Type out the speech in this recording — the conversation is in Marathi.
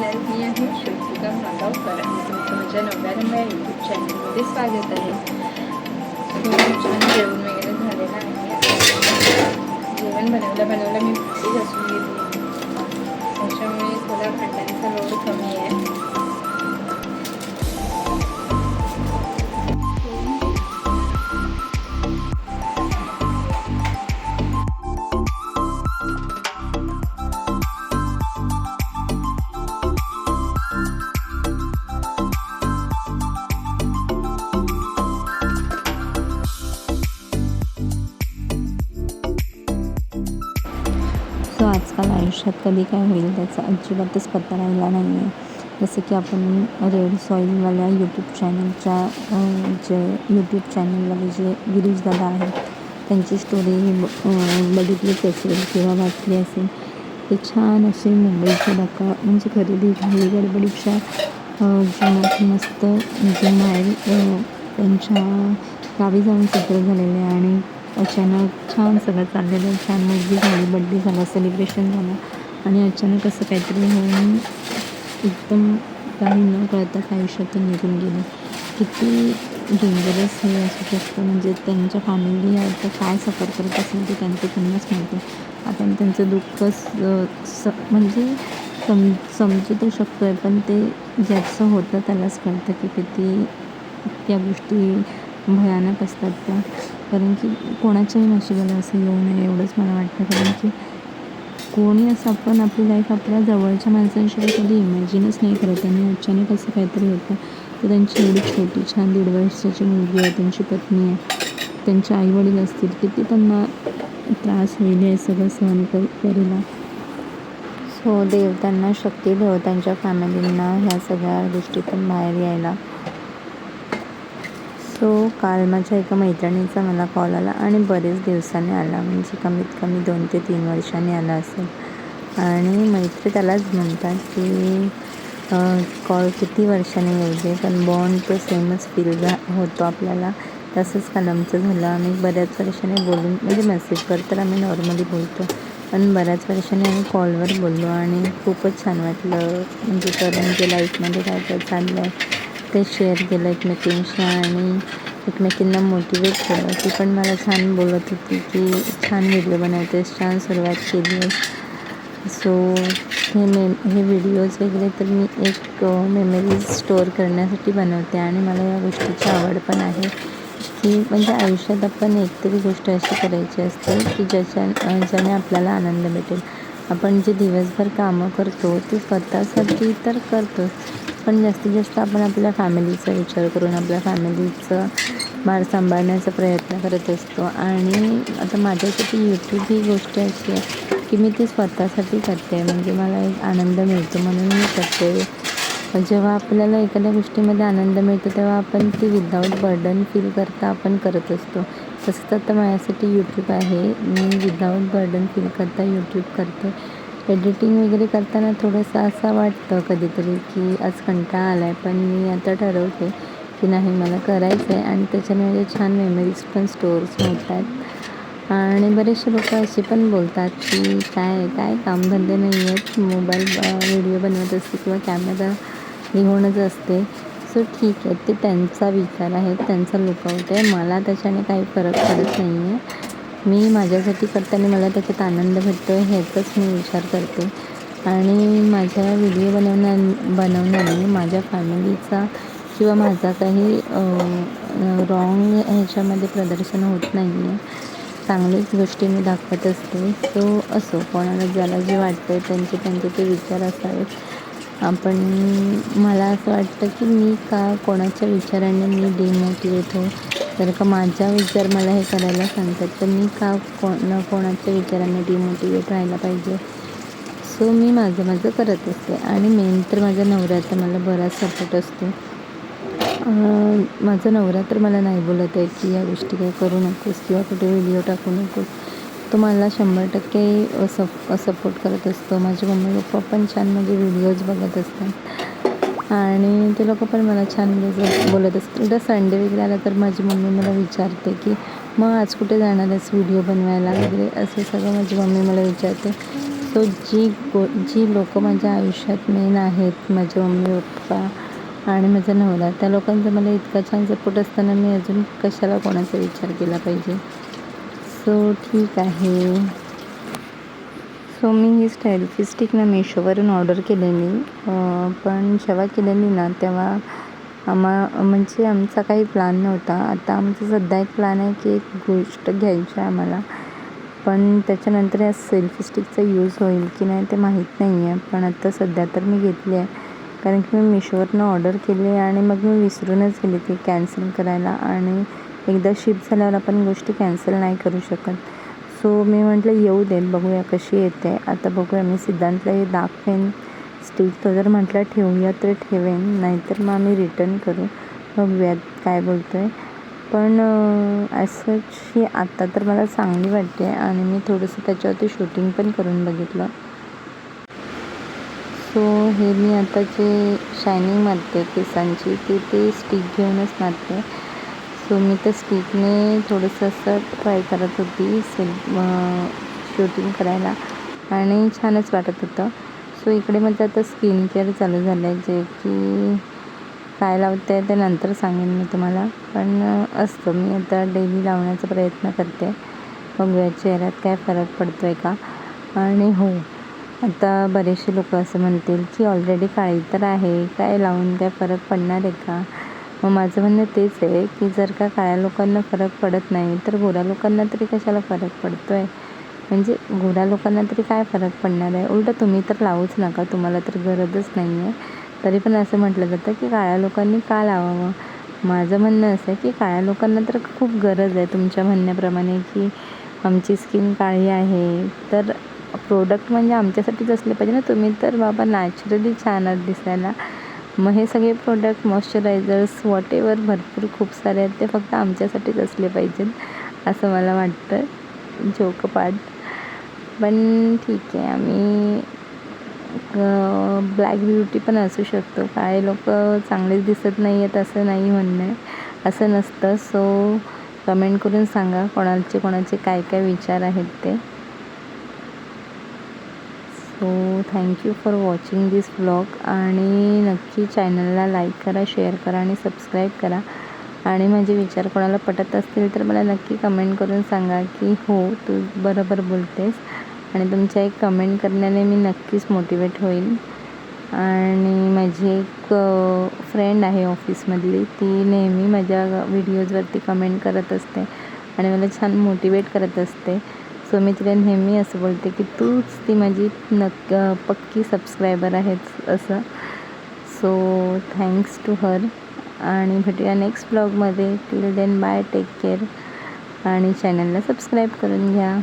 चॅनल मी आहे श्रुतिका मागावकर आणि तुमचं माझ्या नव्याण्णव या यूट्यूब चॅनलमध्ये स्वागत आहे छान जेवण वगैरे झालेलं आहे जेवण बनवलं बनवलं मी असून घासून घेतली. आयुष्यात कधी काय होईल त्याचा अजिबातच पत्ता राहिला नाही आहे जसं की आपण रेड सॉईलवाल्या यूट्यूब चॅनलच्या जे यूट्यूब चॅनलवाले जे गिरीश दादा आहेत त्यांची स्टोरी बघितलीच असेल किंवा वाचली असेल. ते छान असे मुंबईच्या डका म्हणजे खरेदी घाई गडबडीच्या अं, जीवनात मस्त म्हणजे त्यांच्या गावी जाऊन सत्र झालेले आणि अचानक छान सगळं चाललेलं छान मुलगी झाली बड्डे झाला सेलिब्रेशन झालं. आणि अचानक असं काहीतरी होऊन एकदम काही न कळता आयुष्यातून निघून गेले. किती डेंजरस हे असू शकतं. म्हणजे त्यांच्या फॅमिली आता काय सफर करत असेल ते त्यांचं त्यांनाच माहिती आपण त्यांचं दुःख स- स म्हणजे सम समजू तर शकतो आहे पण ते ज्याचं होतं त्यालाच कळतं की किती त्या गोष्टी भयानक असतात त्या. कारण की कोणाच्याही नशिबाला असं येऊ नये एवढंच मला वाटतं. कारण की कोणी असं आपण आपली लाईफ आपल्या जवळच्या माणसांशिवाय कधी इमॅजिनच नाही करत. आणि अचानक असं काहीतरी होतं. तर त्यांची एवढी छोटी छान दीड वर्षाची मुलगी आहे त्यांची पत्नी आहे. त्यांचे आईवडील असतील किती त्यांना त्रास होईल हे सगळं सहन कर करेला. सो हो, देव त्यांना शक्ती देव त्यांच्या फॅमिलींना ह्या सगळ्या गोष्टीतून बाहेर यायला. सो काल माझ्या एका मैत्रिणीचा मला कॉल आला आणि बरेच दिवसांनी आला म्हणजे कमीत कमी दोन ते तीन वर्षांनी आला असेल. आणि मैत्री त्यालाच म्हणतात की कॉल किती वर्षांनी येऊ दे पण बॉन्ड तो सेमच फील झा होतो आपल्याला. तसंच कलमचं झालं. आम्ही बऱ्याच वर्षाने बोलून म्हणजे मेसेजवर तर आम्ही नॉर्मली बोलतो पण बऱ्याच वर्षाने आम्ही कॉलवर बोललो आणि खूपच छान वाटलं. म्हणजे करंट जे लाईफमध्ये काय काय चाललं आहे ते शेअर केलं एकमेकींशी आणि एकमेकींना मोटिवेट केलं. ती पण मला छान बोलत होती की छान व्हिडिओ बनवतेस छान सुरुवात केली आहे सो हे मे हे व्हिडिओज वगैरे तर मी एक मेमरीज स्टोअर करण्यासाठी बनवते आणि मला या गोष्टीची आवड पण आहे की म्हणजे आयुष्यात आपण एकतरी गोष्ट अशी करायची असते की ज्याच्या ज्याने आपल्याला आनंद भेटेल. आपण जे दिवसभर कामं करतो ते स्वतःसाठी तर करतोच. पण जास्तीत जास्त आपण आपल्या फॅमिलीचा विचार करून आपल्या फॅमिलीचं भार सांभाळण्याचा प्रयत्न करत असतो. आणि आता माझ्यासाठी यूट्यूब ही गोष्ट अशी आहे की मी ती स्वतःसाठी करते. म्हणजे मला एक आनंद मिळतो. म्हणून मी करते. पण जेव्हा आपल्याला एखाद्या गोष्टीमध्ये आनंद मिळतो तेव्हा आपण ती विदाऊट बर्डन फील करता आपण करत असतो. तसंच आता माझ्यासाठी यूट्यूब आहे. मी विदाऊट बर्डन फील करता यूट्यूब करते. एडिटिंग वगैरे करताना थोडंसं असं वाटतं कधीतरी की आज कंटाळा आला आहे पण मी आता ठरवते की नाही मला करायचं आहे आणि त्याच्याने माझे छान मेमरीज पण स्टोअर्स होत आहेत आणि बरेचसे लोक असे पण बोलतात की काय काय कामधंदे नाही आहेत मोबाईल व्हिडिओ बनवत असते किंवा कॅमेरा निघूनच असते. सो ठीक आहे ते त्यांचा विचार आहे त्यांचा लुकआउट आहे. मला त्याच्याने काही फरक पडत नाही आहे मी माझ्यासाठी करताना मला त्याच्यात आनंद भेटतो आहे ह्याचाच मी विचार करते. आणि माझ्या व्हिडिओ बनवण्या बनवण्याने माझ्या फॅमिलीचा किंवा माझा काही रॉंग ह्याच्यामध्ये प्रदर्शन होत नाही आहे चांगलीच गोष्टी मी दाखवत असते. सो असो कोणाला ज्याला जे वाटतं आहे त्यांचे त्यांचे ते विचार असावेत आपण मला असं वाटतं की मी का कोणाच्या विचाराने मी डिमोटिवेट हो? तर का माझा विचार मला हे करायला सांगतात. तर मी का कोण कोणाच्या विचाराने डिमोटिवेट राहायला पाहिजे? सो मी माझं माझं करत असते. आणि मेन तर माझ्या नवऱ्याचा मला बराच सपोर्ट असतो. माझा नवरा तर मला नाही बोलत आहे की या गोष्टी काय करू नकोस किंवा कुठे व्हिडिओ टाकू नकोस. तो मला शंभर टक्के सप सपोर्ट करत असतो. माझे मम्मी पप्पा पण छान माझे व्हिडिओज बघत असतात. आणि ते लोक पण मला छान बोलत असतात उद्या संडे वगैरे आला तर माझी मम्मी मला विचारते की मग आज कुठे जाणार आहेस व्हिडिओ बनवायला? वगैरे असं सगळं माझी मम्मी मला विचारते. सो सो जी गो जी लोकं माझ्या आयुष्यात मेन आहेत माझे मम्मी पप्पा आणि माझा नवरा त्या लोकांचा मला इतका छान सपोर्ट असताना मी अजून कशाला कोणाचा विचार केला पाहिजे? सो ठीक आहे. सो मी ही स्टायलफी स्टिक ना मेशोवरून ऑर्डर केलेली. पण जेव्हा केलेली ना तेव्हा आम्हा म्हणजे आमचा काही प्लॅन नव्हता. आता आमचा सध्या एक प्लॅन आहे की एक गोष्ट घ्यायची आहे आम्हाला. पण त्याच्यानंतर या सेल्फी स्टिकचा यूज होईल की नाही ते माहीत नाही आहे पण आता सध्या तर मी घेतली आहे. कारण की मी मिशोवरनं ऑर्डर केली आणि मग मी विसरूनच गेले ती कॅन्सल करायला. आणि एकदा शिप झाल्यावर आपण गोष्टी कॅन्सल नाही करू शकत. सो मी म्हटलं येऊ देत बघूया कशी येते. आता बघूया मी सिद्धांतला हे दाखवेन. स्टिक तो जर म्हटलं ठेवूया तर ठेवेन नाहीतर मग आम्ही रिटर्न करू. बघूयात काय बोलतो आहे पण असंच ही आत्ता तर मला चांगली वाटते आणि मी थोडंसं त्याच्यावरती शूटिंग पण करून बघितलं. सो हे मी आता जे शायनिंग मारते केसांची. ती ते स्टिक घेऊनच मारते. सो मी त्या स्टिकने थोडंसं असं ट्राय करत होती सेल्फ शूटिंग करायला आणि छानच वाटत होतं. सो इकडे माझं आता स्किन केअर चालू झालं आहे जे की काय लावते आहे ते नंतर सांगेन मी तुम्हाला. पण असतं. मी आता डेली लावण्याचा प्रयत्न करते. बघूया चेहऱ्यात काय फरक पडतो आहे का. आणि हो आता बरेचसे लोक असं म्हणतील की ऑलरेडी काळी तर आहे. काय लावून काय फरक पडणार आहे का? मग माझं म्हणणं तेच आहे की जर का काळ्या लोकांना फरक पडत नाही तर गोऱ्या लोकांना तरी कशाला फरक पडतो आहे म्हणजे गोऱ्या लोकांना तरी काय फरक पडणार आहे? उलटं तुम्ही तर लावूच नका तुम्हाला तर गरजच नाही आहे तरी पण असं म्हटलं जातं की काळ्या लोकांनी का लावावं? माझं म्हणणं असं आहे की काळ्या लोकांना तर खूप गरज आहे तुमच्या म्हणण्याप्रमाणे की आमची स्किन काळी आहे. तर प्रोडक्ट म्हणजे आमच्यासाठीच असले पाहिजे ना तुम्ही. तर बाबा नॅचरली छान आहात दिसायला. मग हे सगळे प्रोडक्ट मॉइश्चरायझर्स वॉट एवर भरपूर खूप सारे आहेत ते फक्त आमच्यासाठीच असले पाहिजेत असं मला वाटतं. जोक पार्ट पण ठीक आहे आम्ही ब्लॅक ब्युटी पण असू शकतो. काय लोक चांगलेच दिसत नाही आहेत असं नाही म्हणणं. आहे असं नसतं. सो कमेंट करून सांगा कोणाचे कोणाचे काय काय विचार आहेत ते. So thank you for watching this vlog आणि नक्की चॅनलला लाईक करा शेअर करा आणि सबस्क्राईब करा. आणि माझे विचार कोणाला पटत असतील तर मला नक्की कमेंट करून सांगा की हो तू बरोबर बोलतेस. आणि तुमच्या एक कमेंट करण्याने मी नक्कीच मोटिवेट होईल. आणि माझी एक फ्रेंड आहे ऑफिसमधली ती नेहमी माझ्या व्हिडिओजवरती कमेंट करत असते. आणि मला छान मोटिवेट करत असते. सो मी तिला नेहमी असं बोलते की तूच ती माझी नक्क पक्की सबस्क्रायबर आहेच असं. सो थँक्स टू हर आणि भेटूया नेक्स्ट ब्लॉगमध्ये till then bye take care आणि चॅनलला सबस्क्राईब करून घ्या.